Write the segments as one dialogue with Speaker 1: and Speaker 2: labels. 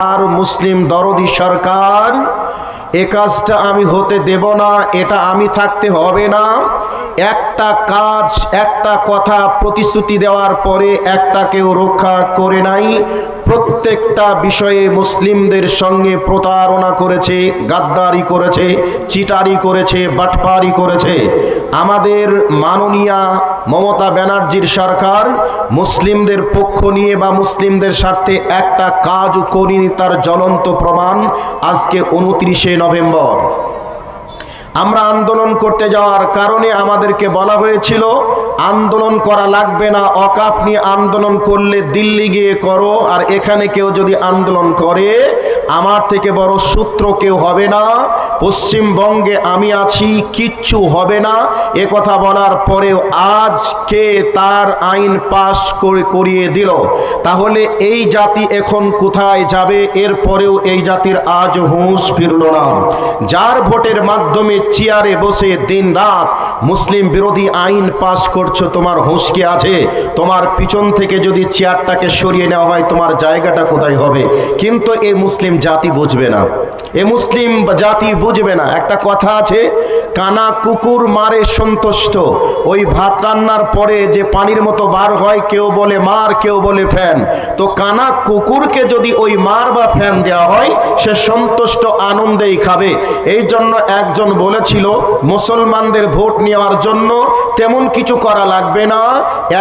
Speaker 1: আর মুসলিম দরদি সরকার, এ কাজটা আমি হতে দেব না, এটা আমি থাকতে হবে না। একটা কাজ, একটা কথা প্রতিশ্রুতি দেওয়ার পরে একটা কেউ রক্ষা করে নাই। প্রত্যেকটা বিষয়ে মুসলিমদের সঙ্গে প্রতারণা করেছে, গাদ্দারি করেছে, চিটারি করেছে, বাটপারি করেছে। আমাদের মাননীয়া মমতা ব্যানার্জির সরকার মুসলিমদের পক্ষ নিয়ে বা মুসলিমদের স্বার্থে একটা কাজ করিনি, তার জ্বলন্ত প্রমাণ আজকে উনত্রিশে নভেম্বর। আমরা আন্দোলন করতে যাওয়ার কারণে আমাদেরকে বলা হয়েছিল আন্দোলন করা লাগবে না, অকাফ নিয়ে আন্দোলন করলে দিল্লি গিয়ে করো, আর এখানে কেউ যদি আন্দোলন করে, আমার থেকে বড় সূত্র কেউ হবে না, পশ্চিমবঙ্গে আমি আছি, কিচ্ছু হবে না, এ কথা বলার পরেও আজকে তার আইন পাশ করে করিয়ে দিল। তাহলে এই জাতি এখন কোথায় যাবে? এরপরেও এই জাতির আজ হুঁশ ফিরল না। যার ভোটের মাধ্যমে চেয়ারে বসে দিন রাত মুসলিম বিরোধী আইন পাশ করছ, তোমার হুঁশ কি আছে? তোমার পিছন থেকে যদি চেয়ারটাকে সরিয়ে নেওয়া হয়, তোমার জায়গাটা কোথায় হবে? কিন্তু এ মুসলিম জাতি বুঝবে না। এ মুসলিম জাতি বুঝবে না। একটা কথা আছে, কানা কুকুর মারে সন্তুষ্ট। ওই ভাত রান্নার পরে যে পানির মতো বার হয়, কেউ বলে মার, কেউ বলে ফ্যান। তো কানা কুকুরকে যদি ওই মার বা ফ্যান দেওয়া হয়, সে সন্তুষ্ট, আনন্দেই খাবে। এই জন্য একজন বলেছিল, মুসলমানদের ভোট নেওয়ার জন্য তেমন কিছু করা লাগবে না।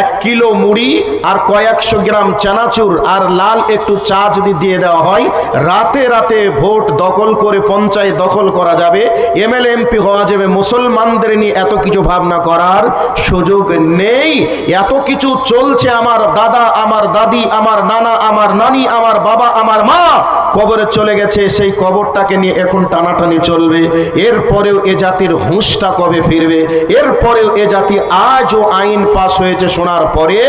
Speaker 1: এক কিলো মুড়ি আর কয়েকশো গ্রাম চানাচুর আর লাল একটু চা যদি দিয়ে দেওয়া হয়, রাতে রাতে ভোট দখল করে পঞ্চায়েত দখল করা যাবে। এমএলএ এমপি হওয়া যাবে। মুসলমানদের নিয়ে এত কিছু ভাবনা করার সুযোগ নেই। এত কিছু চলছে আমার দাদা, আমার দাদি, আমার নানা, আমার নানি, আমার বাবা, আমার মা। কবরে চলে গেছে, সেই কবরটাকে নিয়ে এখন টানাটানি চলবে। এরপরেও এ জাতির হুঁশটা কবে ফিরবে? এরপরেও এ জাতি আজও আইন পাস হয়েছে শোনার পরে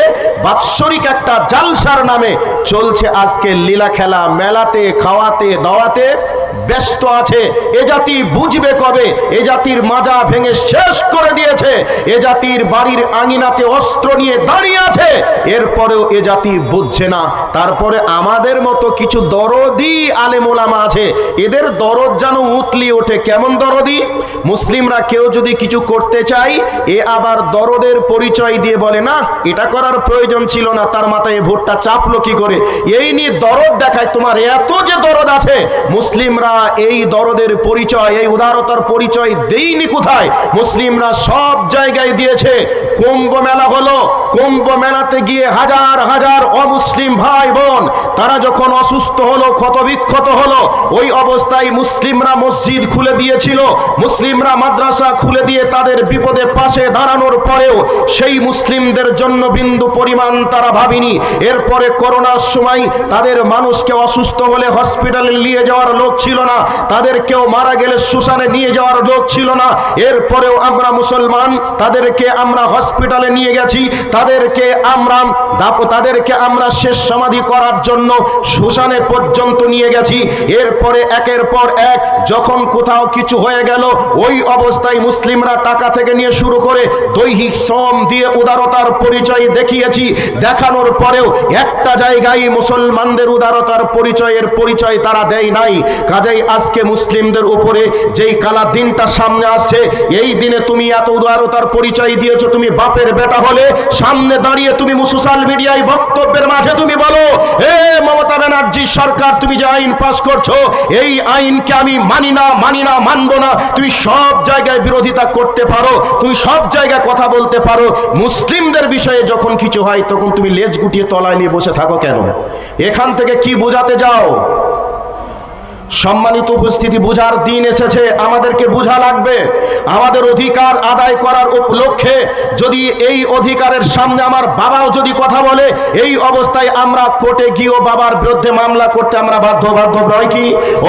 Speaker 1: বাৎসরিক একটা জালসার নামে চলছে আজকে লীলা খেলা মেলাতে, খাওয়াতে, দাওয়াতে। ব্যস্ত আছে, এ জাতি বুঝবে কবে? এ জাতির মাজা ভেঙে শেষ করে দিয়েছে। এ জাতির বাড়ির আঙিনাতে অস্ত্র নিয়ে দাঁড়িয়ে আছে। এরপরেও এ জাতি বুঝছে না। তারপরে আমাদের মতো কিছু দরদি আলেমোলামা আছে। এদের দরদ যেন উতলি ওঠে। কেমন দরদি? মুসলিমরা কেউ যদি কিছু করতে চাই এ আবার দরদের পরিচয় দিয়ে বলে, না, এটা করার প্রয়োজন ছিল না। তার মাথায় ভোটটা চাপলো কি করে? এই নিয়ে দরদ দেখায়। তোমার এত যে দরদ আছে, মুসলিমরা এই দরদের পরিচয়, এই উদারতার পরিচয় দেইনি কোথায়? মুসলিমরা সব জায়গায় দিয়েছে। কুম্ভ মেলা হলো। কুম্ভ মেলাতে গিয়ে হাজার হাজার অমুসলিম ভাই বোন, তারা যখন অসুস্থ হলো, ক্ষতবিক্ষত হলো, ওই অবস্থায় মুসলিমরা মসজিদ খুলে দিয়েছিল। মুসলিমরা মাদ্রাসা খুলে দিয়ে তাদের বিপদে পাশে দাঁড়ানোর পরেও সেই মুসলিমদের জন্য বিন্দু পরিমাণ তারা ভাবিনি। এরপরে করোনার সময় তাদের মানুষকে অসুস্থ হলে হসপিটালে নিয়ে যাওয়ার লোক ছিল না। তাদের কেউ মারা গেলে সুসানে নিয়ে যাওয়ার লোক ছিল না। এরপরেও আমরা মুসলমান, তাদেরকে আমরা হসপিটালে নিয়ে গেছি। তাদেরকে আমরা তাদেরকে আমরা শেষ সমাধি করার জন্য সুসানে পর্যন্ত নিয়ে গেছি। এরপরে একের পর এক যখন কোথাও কিছু হয়ে গেল, ওই অবস্থায় মুসলিমরা টাকা থেকে নিয়ে শুরু করে দৈহিক শ্রম দিয়ে উদারতার পরিচয় দেখিয়েছি। দেখানোর পরেও একটা জায়গায় মুসলমানদের উদারতার পরিচয়ের পরিচয় তারা দেয় নাই। কাজেই আজকে মুসলিমদের উপরে যেই কালা দিনটা সামনে আসছে, এই দিনে তুমি এত উদারতার পরিচয় দিয়েছ, তুমি বাপের বেটা হলে সামনে দাঁড়িয়ে তুমি সোশ্যাল মিডিয়ায় বক্তব্যের মাঝে তুমি বলো, হে মমতা ব্যানার্জি সরকার, তুমি যে আইন পাস করছ, এই আইনকে আমি মানি না মানি না, মানবো না। তুমি সব জায়গায় বিরোধিতা করতে পারো, তুমি সব জায়গায় কথা বলতে পারো। মুসলিমদের বিষয়ে যখন কিছু হয়, তখন তুমি লেজ গুটিয়ে তলায় নিয়ে বসে থাকো কেন? এখান থেকে কি বোঝাতে যাও সম্মানিত উপস্থিতি, বুঝার দিন এসেছে, আমাদেরকে বুঝা লাগবে। আমাদের অধিকার আদায় করার উপলক্ষে যদি এই অধিকারের সামনে আমার বাবাও যদি কথা বলে, এই অবস্থায় আমরা কোর্টে গিয়েও বাবার বিরুদ্ধে মামলা করতে আমরা বাধ্য বাধ্য নয় কি?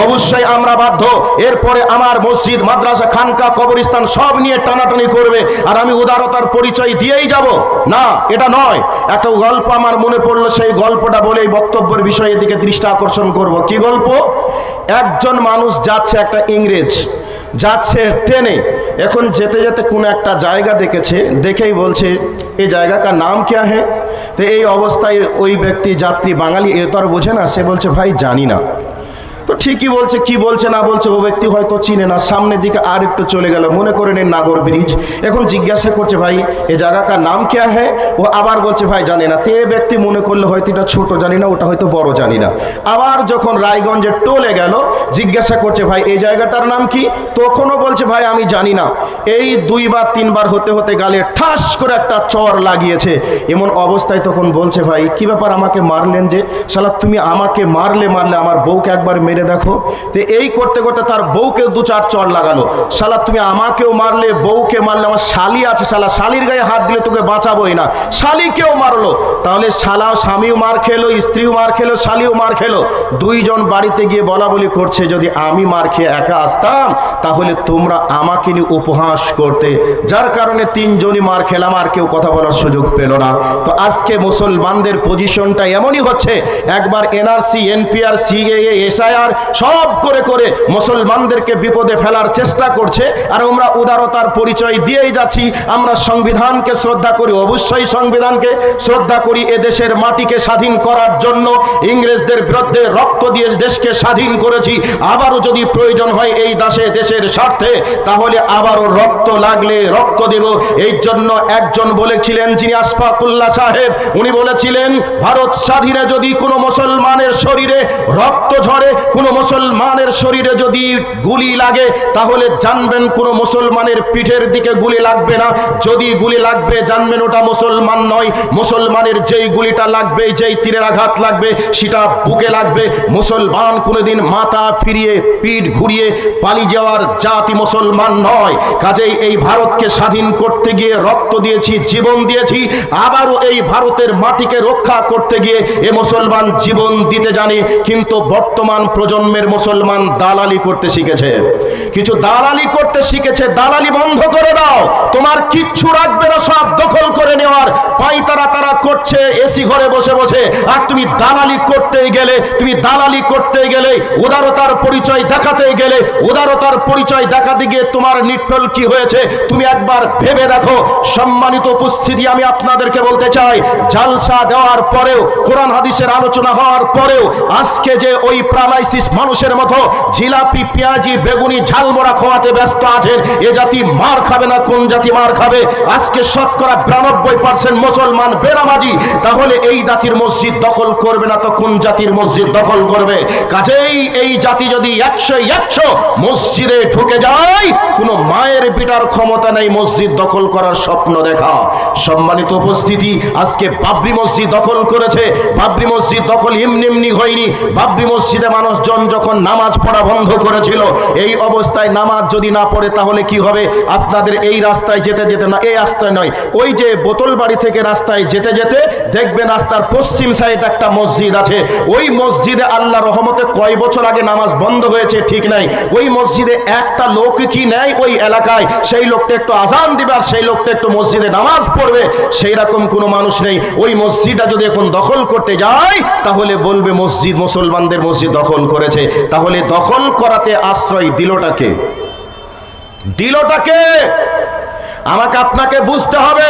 Speaker 1: অবশ্যই আমরা বাধ্য। এরপরে আমার মসজিদ, মাদ্রাসা, খানকা, কবরস্থান সব নিয়ে টানাটানি করবে, আর আমি উদারতার পরিচয় দিয়েই যাব। না, এটা নয়। একটা গল্প আমার মনে পড়ল, সেই গল্পটা বলে এই বক্তব্যের বিষয়ে দিকে দৃষ্টি আকর্ষণ করব। কি গল্প? একজন মানুষ যাচ্ছে একটা ইংরেজ, যাচ্ছে ট্রেনে, এখন যেতে যেতে কোনো একটা জায়গা দেখেছে, দেখেই বলছে, এই জায়গাটার নাম কে হ্যাঁ তো এই অবস্থায় ওই ব্যক্তি, যাত্রী বাঙালি, এ তো আর বোঝে না, সে বলছে, ভাই, জানি না। তো ঠিকই বলছে, কি বলছে, না বলছে, ও ব্যক্তি হয়তো চিনে না। সামনের দিকে আর একটু চলে গেল। মনে করে নিন নাগর ব্রিজ। এখন জিজ্ঞাসা করছে, ভাই, এ জায়গা কার নাম কে হ্যাঁ ও আবার বলছে, ভাই, জানে না। তে ব্যক্তি মনে করলে হয়তো এটা ছোট জানি না, ওটা হয়তো বড় জানি না। আবার যখন রায়গঞ্জে টোলে গেল, জিজ্ঞাসা করছে, ভাই, এই জায়গাটার নাম কি? তখনও বলছে, ভাই, আমি জানি না। এই দুইবার তিনবার হতে হতে গালে ঠাস করে একটা চর লাগিয়েছে। এমন অবস্থায় তখন বলছে, ভাই, কি ব্যাপার আমাকে মারলেন যে? শালা, তুমি আমাকে মারলে মারলে আমার বউকে একবার মেরে দেখো তো এই করতে করতে তার বউকে দু চার চর লাগালো। শালা, তুমি আমাকেও মারলে, বউকে মারলে, আমার শালি আছে শালা, শালির গায়ে হাত দিলে তোকে বাঁচাবোই না। শালিকেও মারলো। তাহলে শালাও স্বামীও মার খেলো, স্ত্রীও মার খেলো, শালিও মার খেলো। দুইজন বাড়িতে গিয়ে বলা বলি করছে, যদি আমি মার খেয়ে একা আসতাম, তাহলে তোমরা আমাকে নিয়ে উপহাস করতে। যার কারণে তিনজনই মার খেলাম, আর কেউ কথা বলার সুযোগ পেল না। তো আজকে মুসলমানদের পজিশনটা এমনই হচ্ছে, একবার এনআরসি, এনপিআর, সিএএ, এসআইআর সব করে করে মুসলমানদেরকে বিপদে ফেলার চেষ্টা করছে, আর আমরা উদারতার পরিচয় দিয়েই যাচ্ছি। আমরা সংবিধানকে শ্রদ্ধা করি, অবশ্যই সংবিধানকে শ্রদ্ধা করি এ দেশের মাটিকে স্বাধীন করার জন্য। ইংরেজদের বিরুদ্ধে রক্ত দিয়ে দেশকে স্বাধীন করেছি। আবারও যদি প্রয়োজন হয় এই দেশে দেশের স্বার্থে, তাহলে আবারও রক্ত লাগলে রক্ত দেব। এই জন্য একজন বলেছিলেন যিনি আশফাকুল্লাহ সাহেব, উনি বলেছিলেন, ভারত স্বাধীনে যদি কোনো মুসলমানের শরীরে রক্ত ঝরে কোনো মুসলমানের শরীরে যদি গুলি লাগে, তাহলে জানবেন কোনো মুসলমানের পিঠের দিকে গুলি লাগবে না। যদি গুলি লাগবে, জানবেন ওটা মুসলমান নয়। মুসলমানের যেই গুলিটা লাগবে, যেই তীরের আঘাত লাগবে, সেটা বুকে লাগবে। মুসলমান কোনোদিন মাথা ফিরিয়ে, পিঠ ঘুরিয়ে পালিয়ে যাওয়ার জাতি মুসলমান নয়। কাজেই এই ভারতকে স্বাধীন করতে গিয়ে রক্ত দিয়েছি, জীবন দিয়েছি। আবারও এই ভারতের মাটিকে রক্ষা করতে গিয়ে এ মুসলমান জীবন দিতে জানে। কিন্তু বর্তমান প্রজন্মের মুসলমান দালালি করতে শিখেছে। কিছু দালালি করতে শিখেছে, দালালি বন্ধ করে দাও। তোমার কিচ্ছু রাখবে না, সব দখল করে নেওয়ার। পাই তারা তারা করছে এসি ঘরে বসে বসে। আর তুমি দালালি করতে গেলে, তুমি দালালি করতে গেলে, উদারতার পরিচয় দেখাতে গেলে, উদারতার পরিচয় দেখাতে গিয়ে তোমার নিটল কি হয়েছে, তুমি একবার ভেবে দেখো। সম্মানিত উপস্থিতি আমি আপনাদেরকে বলতে চাই, জালসা দেওয়ার পরেও, কোরআন হাদিসের আলোচনা হওয়ার পরেও, আজকে যে ওই প্রালাইসিস মানুষের মতো। জিলাপি, পেঁয়াজি, বেগুনি, ঝালমোড়া খোয়াতে ব্যস্ত আছেন। এ জাতি মার খাবে না, কোন জাতি মার খাবে? আজকে শতকরা বিরানব্বই পার্সেন্ট মুসলমান বেনামাজি। তাহলে এই জাতির মসজিদ দখল করবে না তো কোন জাতির মসজিদ দখল করবে? কাজেই এই জাতি যদি একশো একশো মসজিদে ঢুকে যায়, কোনো মায়ের পিটার ক্ষমতা নেই মসজিদ দখল করার স্বপ্ন দেখা। সম্মানিত উপস্থিতি, আজকে বাবরি মসজিদ দখল করেছে। বাবরি মসজিদ দখল এমনি হয়নি। বাবরি মসজিদে মানুষজন যখন নামাজ পড়া বন্ধ করেছিল, এই অবস্থায় নামাজ যদি না পড়ে তাহলে কি হবে? আপনাদের এই রাস্তায় যেতে যেতে না, এই রাস্তায় নয়, ওই যে বোতল বাড়ি থেকে রাস্তায় যেতে যেতে দেখবেন রাস্তার পশ্চিম সাইড একটা মসজিদ আছে। ওই মসজিদে আল্লাহ রহমতে কয় বছর আগে নামাজ বন্ধ হয়েছে, ঠিক নাই। ওই মসজিদে একটা লোক কি নেয় ওই এলাকায়? সেই লোকটা একটু আজান দিবে আর সেই লোকটা একটু মসজিদে নামাজ পড়বে। সেই রকম কোনো মানুষ নেই। ওই মসজিদটা যদি এখন দখল করতে যায়, তাহলে বলবে মসজিদ মুসলমানদের মসজিদ দখল করেছে তাহলে দখল করাতে আশ্রয় দিলটাকে দিলটাকে আমাকে আপনাকে বুঝতে হবে।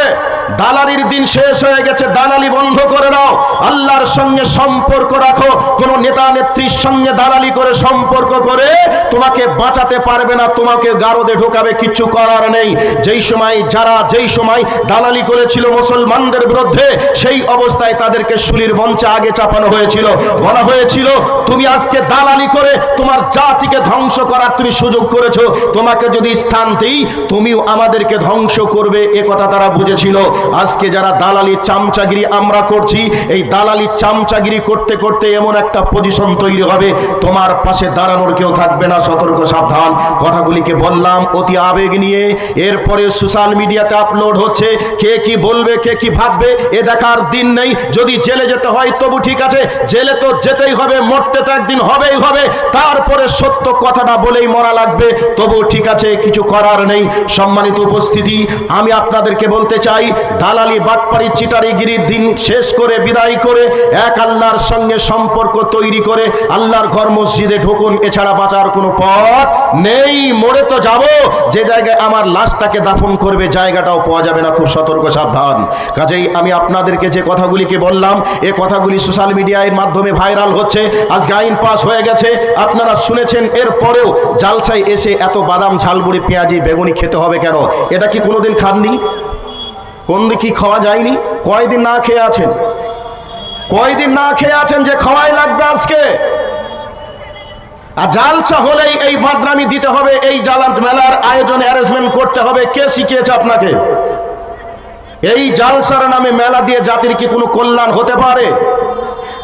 Speaker 1: দালালির দিন শেষ হয়ে গেছে, দালালি বন্ধ করে দাও। আল্লাহর সঙ্গে সম্পর্ক রাখো। কোন নেতা নেত্রীর সঙ্গে দালালি করে সম্পর্ক করে তোমাকে বাঁচাতে পারবে না, তোমাকে গারদে ঢোকাবে, কিছু করার নেই। যেই সময় যারা, যেই সময় দালালি করেছিল মুসলমানদের বিরুদ্ধে, সেই অবস্থায় তাদেরকে শুলির মঞ্চে আগে চাপানো হয়েছিল। বলা হয়েছিল, তুমি আজকে দালালি করে তোমার জাতিকে ধ্বংস করার তুমি সুযোগ করেছ। তোমাকে যদি স্থান দিই, তুমিও আমাদেরকে ধ্বংস করবে। এ কথা তারা বুঝেছিল। আজকে যারা দালালি চামচাগিরি আমরা করছি, এই দালালি চামচাগিরি করতে করতে এমন একটা পজিশন তৈরি হবে, তোমার পাশে দাঁড়ানোর কেউ থাকবে না, সতর্ক, সাবধান। কথাগুলিকে বললাম অতি আবেগ নিয়ে। এরপরে সোশ্যাল মিডিয়াতে আপলোড হচ্ছে, কে কি বলবে, কে কি ভাববে, এ দেখার দিন নেই। যদি জেলে যেতে হয়, তবু ঠিক আছে, জেলে তো যেতেই হবে, মরতে তো একদিন হবেই হবে। তারপরে সত্য কথাটা বলেই মরা লাগবে, তবু ঠিক আছে, কিছু করার নেই। সম্মানিত উপস্থিতি, আমি আপনাদেরকে বলতে চাই দালালি, বাটপাড়ি চিটারিগিরির দিন শেষ করে বিদায় করে এক আল্লাহর সঙ্গে সম্পর্ক তৈরি করে আল্লাহর ঘর মসজিদে ঢুকুন, এছাড়া বাঁচার কোনো পথ নেই। মরে তো যাব, যে জায়গায় আমার লাশটাকে দাফন করবে, জায়গাটাও পাওয়া যাবে না, খুব সতর্ক, সাবধান। কাজেই আমি আপনাদেরকে যে কথাগুলিকে বললাম, এ কথাগুলি সোশ্যাল মিডিয়ার মাধ্যমে ভাইরাল হচ্ছে, আজকে আইন পাস হয়ে গেছে। আপনারা শুনেছেন এর পরেও জালসায় এসে এত বাদাম, ঝালবুড়ি, পেঁয়াজি, বেগুনি খেতে হবে কেন? এটা কি কোনোদিন খাননি? কোন দিকে খাওয়া যায়নি? কয়দিন না খেয়ে আছেন? কয়দিন না খেয়ে আছেন যে খাওয়াই লাগবে আজকে? আর জালসা হলেই এই বাদরামি দিতে হবে, এই জালাত মেলার আয়োজন অ্যারেঞ্জমেন্ট করতে হবে। কে শিখিয়েছে আপনাকে? এই জালসার নামে মেলা দিয়ে জাতির কি কোনো কল্যাণ হতে পারে?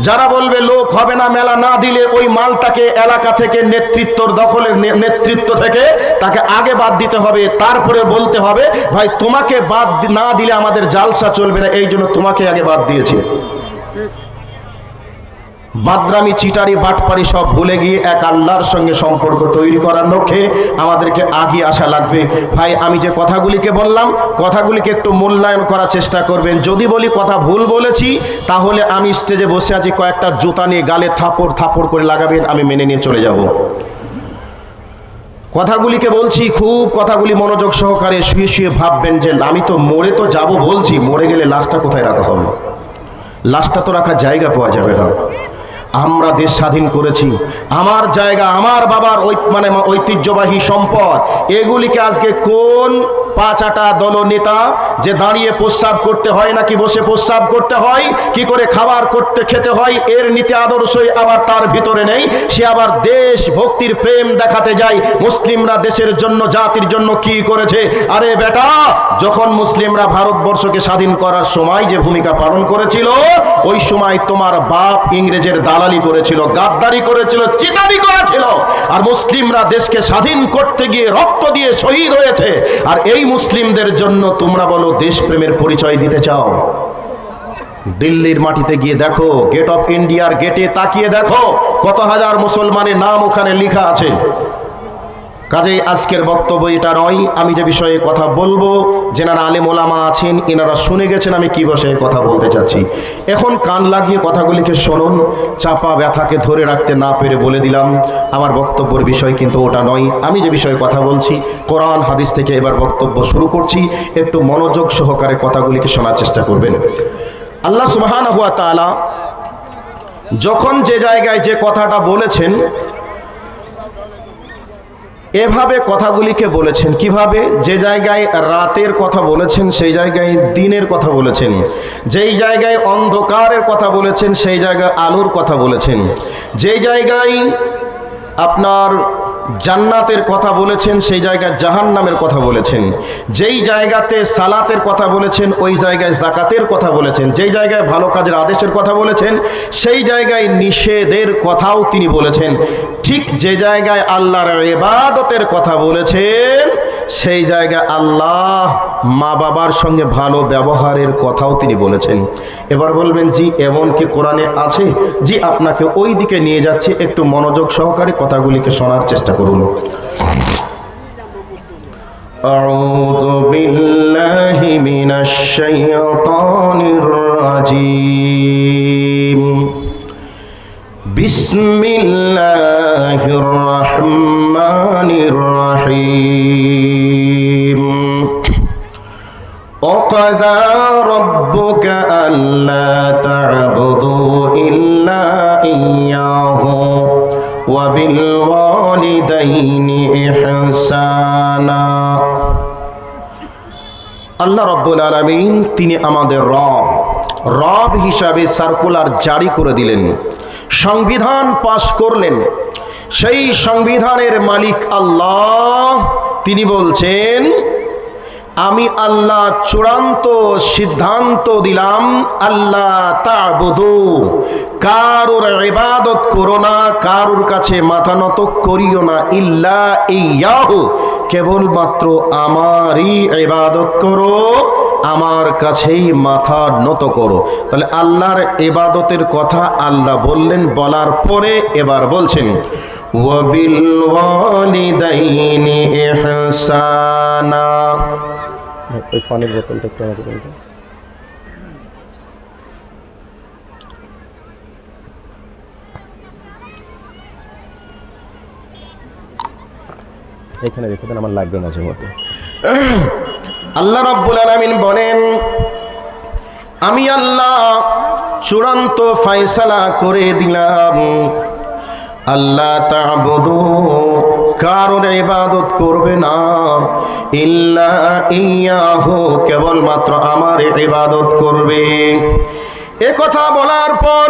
Speaker 1: যারা বলবে লোক হবে না, মেলা না দিলে ওই মালটাকে এলাকা থেকে নেতৃত্বর দখলের নেতৃত্ব থেকে তাকে আগে বাদ দিতে হবে, তারপরে বলতে হবে, ভাই, তোমাকে বাদ না দিলে আমাদের জালসা চলবে না। এই জন্য তোমাকে আগে বাদ দিয়েছি। বাদরামি, চিটারি, বাটপারি সব ভুলে গিয়ে এক আল্লাহর সঙ্গে সম্পর্ক তৈরি করার লক্ষ্যে আমাদেরকে আগিয়ে আসা লাগবে। ভাই, আমি যে কথাগুলিকে বললাম, কথাগুলিকে একটু মূল্যায়ন করার চেষ্টা করবেন। যদি বলি কথা ভুল বলেছি, তাহলে আমি স্টেজে বসে আছি, কয়েকটা জুতা নিয়ে গালে থাপড় থাপড় করে লাগাবেন, আমি মেনে নিয়ে চলে যাব। কথাগুলিকে বলছি, খুব কথাগুলি মনোযোগ সহকারে শুয়ে শুয়ে ভাববেন যে, আমি তো মরে তো যাব বলছি, মরে গেলে লাশটা কোথায় রাখা হবে? লাশটা তো রাখার জায়গা পাওয়া যাবে না। আমরা দেশ স্বাধীন করেছি। আমার জায়গা, আমার বাবার মানে ঐতিহ্যবাহী সম্পদ। এগুলিকে আজকে কোন পাঁচাটা দল নেতা যে দাঁড়িয়ে প্রস্রাব করতে হয় নাকি বসে প্রস্রাব করতে হয়, কি করে খাবার করতে, খেতে হয়, এর নীতি আদর্শই আবার তার ভিতরে নেই। সে আবার দেশ ভক্তির প্রেম দেখাতে যায়। মুসলিমরা দেশের জন্য, জাতির জন্য কি করেছে? আরে বেটা, যখন মুসলিমরা ভারতবর্ষকে স্বাধীন করার সময় যে ভূমিকা পালন করেছিল, ওই সময় তোমার বাপ ইংরেজের দালালি করেছিল, গাদ্দারি করেছিল, চিটারি করেছিল। আর মুসলিমরা দেশকে স্বাধীন করতে গিয়ে রক্ত দিয়ে শহীদ হয়েছে। আর এই মুসলিমদের জন্য তোমরা বলো, দেশপ্রেমের পরিচয় দিতে চাও। দিল্লির মাটিতে গিয়ে দেখো গেট অফ ইন্ডিয়ার গেটে তাকিয়ে দেখো, কত হাজার মুসলমানের নাম ওখানে লেখা আছে। কাজেই আজকের বক্তব্য এটা নয়, আমি যে বিষয়ে কথা বলব, যেনারা আলেম ওলামা আছেন, এনারা শুনে গেছেন, আমি কি বিষয়ে কথা বলতে চাচ্ছি। এখন কান লাগিয়ে কথাগুলিকে শুনুন, চাপা ব্যথাকে ধরে রাখতে না পেরে বলে দিলাম, আমার বক্তব্যের বিষয় কিন্তু ওটা নয়, আমি যে বিষয়ে কথা বলছি, কোরআন, হাদিস থেকে এবার বক্তব্য শুরু করছি, একটু মনোযোগ সহকারে কথাগুলিকে শোনার চেষ্টা করবেন। আল্লাহ সুবহানাহু ওয়া তাআলা যখন যে জায়গায় যে কথাটা বলেছেন এভাবে কথাগুলিকে বলেছেন। কীভাবে? যে জায়গায় রাতের কথা বলেছেন, সেই জায়গায় দিনের কথা বলেছেন। যেই জায়গায় অন্ধকারের কথা বলেছেন, সেই জায়গায় আলোর কথা বলেছেন। যেই জায়গায় আপনার জান্নাতের কথা বলেছেন, সেই জায়গায় জাহান্নামের কথা বলেছেন। যেই জায়গাতে সালাতের কথা বলেছেন, ওই জায়গায় জাকাতের কথা বলেছেন। যেই জায়গায় ভালো কাজের আদেশের কথা বলেছেন, সেই জায়গায় নিষেধের কথাও তিনি বলেছেন। ঠিক যে জায়গায় আল্লাহর এবাদতের কথা বলেছেন সেই জায়গায় আল্লাহ মা বাবার সঙ্গে ভালো ব্যবহারের কথাও তিনি বলেছেন এবার বলবেন জি এমন কি কোরআনে আছে জি আপনাকে ওই দিকে নিয়ে যাচ্ছি একটু মনোযোগ সহকারে কথাগুলিকে শোনার চেষ্টা করুন أعوذ بالله من الشيطان الرجيم بسم الله الرحمن الرحيم وقضى ربك ألا تعبدوا إلا إياه وبالوالدين إحسانا আল্লাহ রব্বুল আলমিন তিনি আমাদের রব রব হিসাবে সার্কুলার জারি করে দিলেন, সংবিধান পাশ করলেন। সেই সংবিধানের মালিক আল্লাহ, তিনি বলছেন, আমি আল্লাহ চূড়ান্ত সিদ্ধান্ত দিলাম, আল্লাহ তাবুদু, কারোর ইবাদত করো না, কারোর কাছে মাথা নত করিও না, ইল্লা ইয়াহু, কেবলমাত্র আমারই ইবাদত করো। আমার কাছেই মাথা নত করো। তাহলে আল্লাহর এবাদতের কথা আল্লাহ বললেন, বলার পরে এবার বলছেন এখানে রেখে দেন, আমার লাগবে মাঝে মধ্যে। আল্লাহ রাব্বুল আলামিন বলেন, আমি আল্লাহ চূড়ান্ত ফায়সালা করে দিলাম। আল্লাহ তাবুদু, কারোর ইবাদত করবে না। ইল্লা ইয়াহু, কেবলমাত্র আমার ইবাদত করবে। এ কথা বলার পর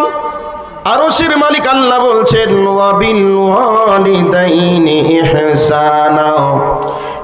Speaker 1: আরশের মালিক আল্লাহ বলছেন ওয়াবিল ওয়ালিদাইনি ইহসানা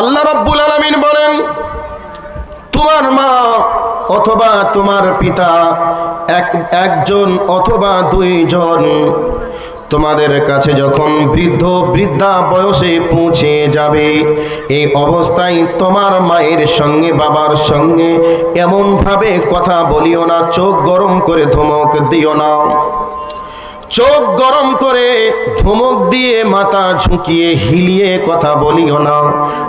Speaker 1: আল্লাহ রাব্বুল আলামিন বলেন, তোমার মা অথবা তোমার পিতা এক, একজন অথবা দুইজন তোমাদের কাছে যখন বৃদ্ধ বৃদ্ধা বয়সে পৌঁছে যাবে, এই অবস্থায় তোমার মায়ের সঙ্গে, বাবার সঙ্গে এমনভাবে কথা বলিও না, চোখ গরম করে ধমক দিও না। চোখ গরম করে ধমক দিয়ে মাথা ঝুঁকিয়ে হিলিয়ে কথা বলিও না।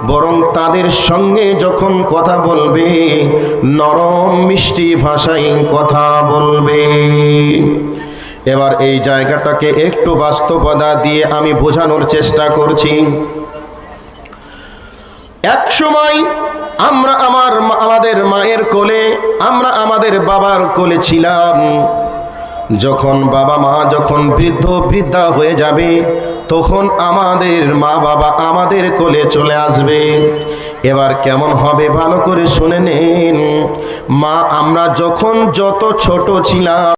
Speaker 1: বরং তাদের সঙ্গে যখন কথা বলবে, নরম মিষ্টি ভাষায় কথা বলবে। এবার এই জায়গাটাকে একটু বাস্তবতা দিয়ে আমি বোঝানোর চেষ্টা করছি। এক সময় আমরা আমার আমাদের মায়ের কোলে, আমরা আমাদের বাবার কোলে ছিলাম। যখন বাবা মা যখন বৃদ্ধ বৃদ্ধা হয়ে যাবে, তখন আমাদের মা বাবা আমাদের কোলে চলে আসবে। এবার কেমন হবে ভালো করে শুনে নিন। মা, আমরা যখন যত ছোট ছিলাম